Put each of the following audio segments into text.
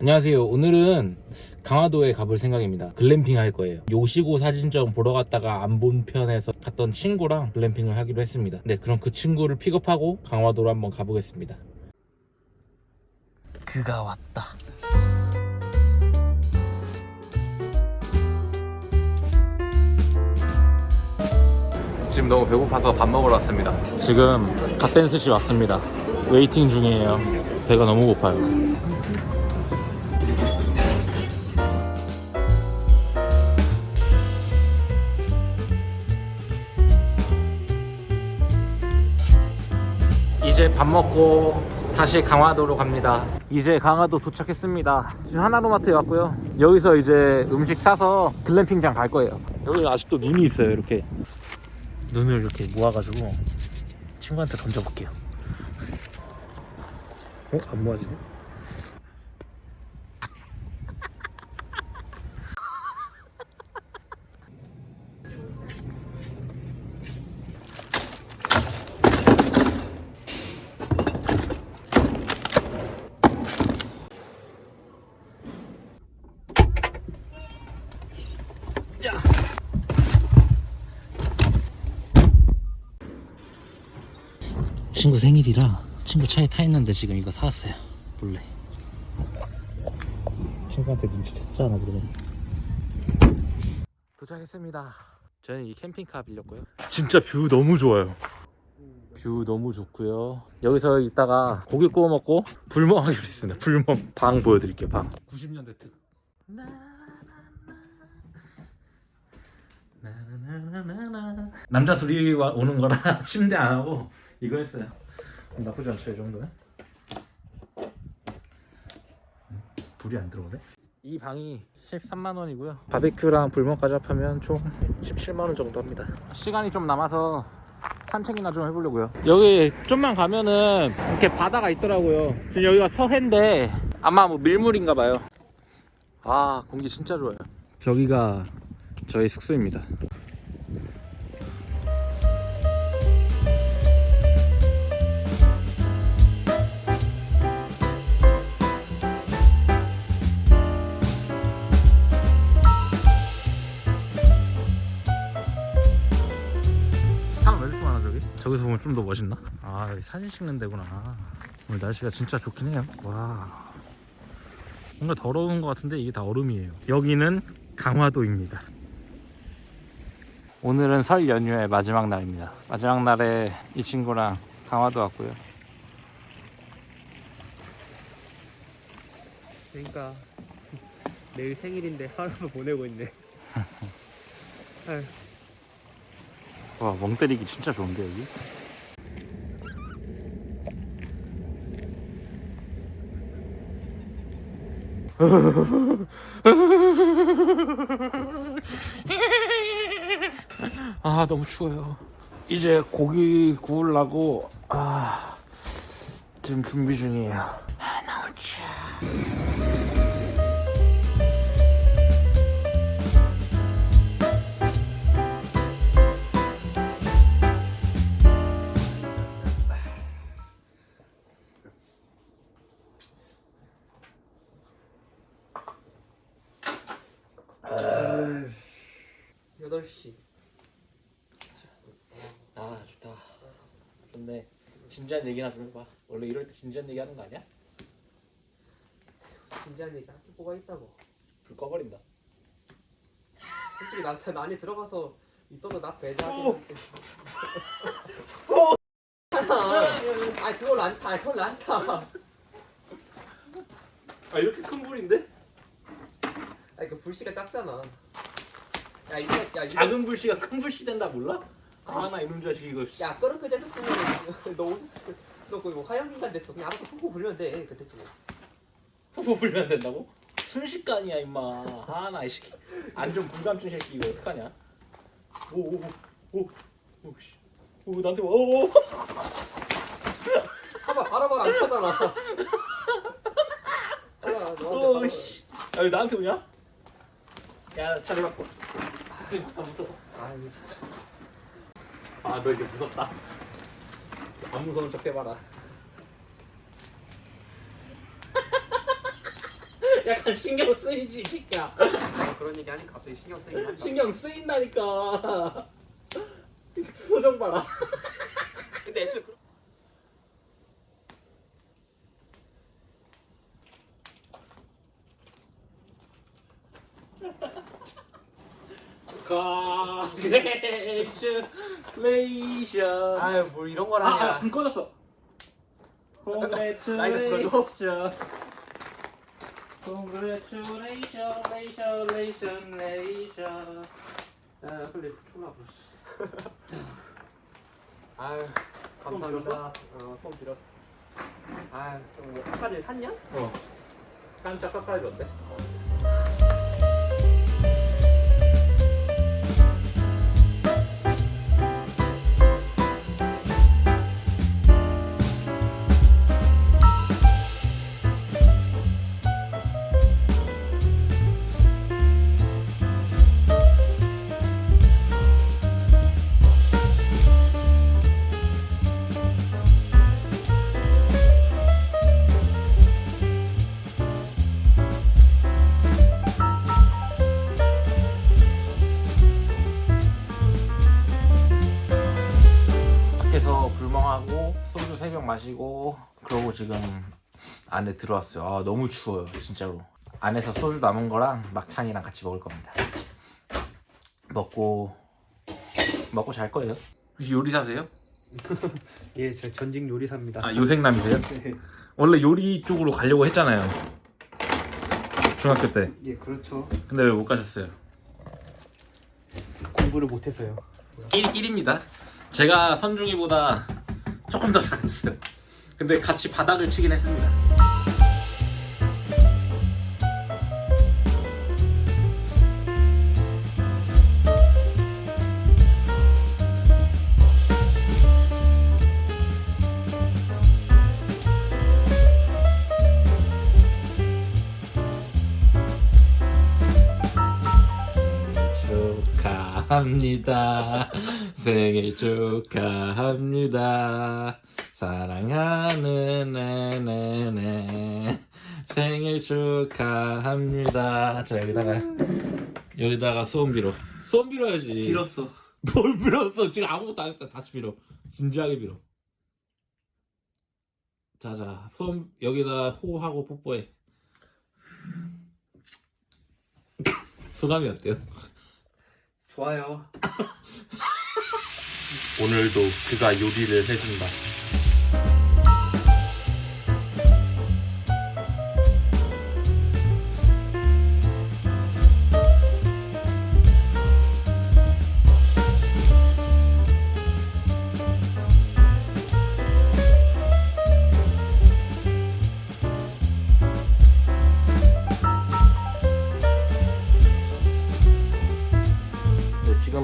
안녕하세요. 오늘은 강화도에 가볼 생각입니다. 글램핑 할 거예요. 요시고 사진전 보러 갔다가 안본 편에서 갔던 친구랑 글램핑을 하기로 했습니다. 네, 그럼 그 친구를 픽업하고 강화도로 한번 가보겠습니다. 그가 왔다. 지금 너무 배고파서 밥 먹으러 왔습니다. 지금 갓댄스시 왔습니다. 웨이팅 중이에요. 배가 너무 고파요. 밥 먹고 다시 강화도로 갑니다. 이제 강화도 도착했습니다. 지금 하나로마트에 왔고요. 여기서 이제 음식 사서 글램핑장 갈 거예요. 여기 아직도 눈이 있어요. 이렇게 눈을 이렇게 모아가지고 친구한테 던져볼게요. 어? 안 모아지네? 친구 생일이라 친구 차에 타 있는데 지금 이거 사왔어요. 몰래. 친구한테 눈치챘잖아 그러면. 도착했습니다. 저는 이 캠핑카 빌렸고요. 진짜 뷰 너무 좋아요. 뷰 너무 좋고요. 여기서 이따가 고기 구워 먹고 불멍 하기로 했습니다. 불멍. 방 보여드릴게요 방. 90년대 특. 남자 둘이 와- 오는 거라 침대 안 하고 이거 했어요. 나쁘지 않죠 이 정도는? 음, 불이 안 들어오네? 이 방이 13만 원이고요. 바베큐랑 불멍까지 합하면 총 17만 원 정도 합니다. 시간이 좀 남아서 산책이나 좀 해보려고요. 여기 좀만 가면은 이렇게 바다가 있더라고요. 지금 여기가 서해인데 아마 뭐 밀물인가 봐요. 아 공기 진짜 좋아요. 저기가 저희 숙소입니다. 여기 사진 찍는 데구나. 오늘 날씨가 진짜 좋긴 해요. 와. 뭔가 더러운 것 같은데 이게 다 얼음이에요. 여기는 강화도입니다. 오늘은 설 연휴의 마지막 날입니다. 마지막 날에 이 친구랑 강화도 왔고요. 그러니까 내일 생일인데 하루도 보내고 있네. 와 멍 때리기 진짜 좋은데 여기 아 너무 추워요. 이제 고기 구우려고 아 지금 준비 중이에요. 아 너무 추워 여덟 시. 아 좋다 근데 진지한 얘기나 좀 해봐 원래 이럴 때 진지한 얘기 하는 거 아니야? 진지한 얘기 할게 뭐가 있다고. 불 꺼버린다 솔직히 난, 나 안에 들어가서 있어도 나 배제하긴 한데. 아니 그걸 안 타. 아니, 그걸 안 타. 아 이렇게 큰 불인데? 그 불씨가 작잖아. 야 이거 야 이거 작은 불씨가 큰 불씨 된다 몰라? 아나 이놈 자식 이거 야 그렇게 됐으면 너너 거의 뭐 화염인간 됐어. 그냥 푹푹 불면 돼 그때쯤에. 푸푸 불면 된다고? 순식간이야 임마 아나 이 새끼 안좀 불감증 새끼 이거 어떡하냐 오오오오 오 오, 나한테 와 오. 봐봐 바라봐 안 타잖아. 봐봐 너한테 오, 바라봐. 씨. 아, 왜 나한테 오냐? 야, 차를 바꿔. 아, 무서워. 진짜. 아, 너 이제 무섭다. 안 무서운 척 해봐라. 약간 신경 쓰이지 이 새끼야 아, 그런 얘기 하니까 갑자기 신경 쓰이긴 한다. 신경 쓰인다니까 표정 봐라 근데 애초에 그... Congratulations 아유 뭐 이런 걸 아, 하냐. 아, 불 꺼졌어. Congratulations. Congratulations. 야, 빨리 출라 아유 손 감사합니다. 어손 빌었어. 아유 좀뭐 카드 샀냐? 어. 깜짝 서프라이즈 어때? 불멍하고 소주 3병 마시고 그러고 지금 안에 들어왔어요. 아 너무 추워요 진짜로. 안에서 소주 남은 거랑 막창이랑 같이 먹을 겁니다. 먹고 먹고 잘 거예요. 요리사세요? 예, 저 전직 요리사입니다. 아 요생남이세요? 네. 원래 요리 쪽으로 가려고 했잖아요. 중학교 때. 예, 그렇죠. 근데 왜 못 가셨어요? 공부를 못해서요. 끼리끼리입니다. 제가 선중이보다 조금 더 잘했어요. 근데 같이 바닥을 치긴 했습니다. 축하합니다. 생일 축하합니다. 사랑하는 네네네 생일 축하합니다. 자 여기다가 여기다가 소원 빌어. 소원 빌어야지. 빌었어. 뭘 빌었어? 지금 아무것도 안 했어. 다시 빌어. 진지하게 빌어. 자자 소원 여기다 호하고 뽀뽀해. 소감이 어때요? 좋아요. 오늘도 그가 요리를 해준다.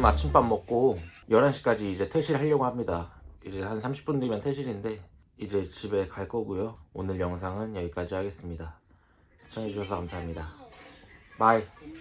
아침밥 먹고 11시까지 이제 퇴실 하려고 합니다. 이제 한 30분 뒤면 퇴실인데 이제 집에 갈 거고요. 오늘 영상은 여기까지 하겠습니다. 시청해주셔서 감사합니다. 바이.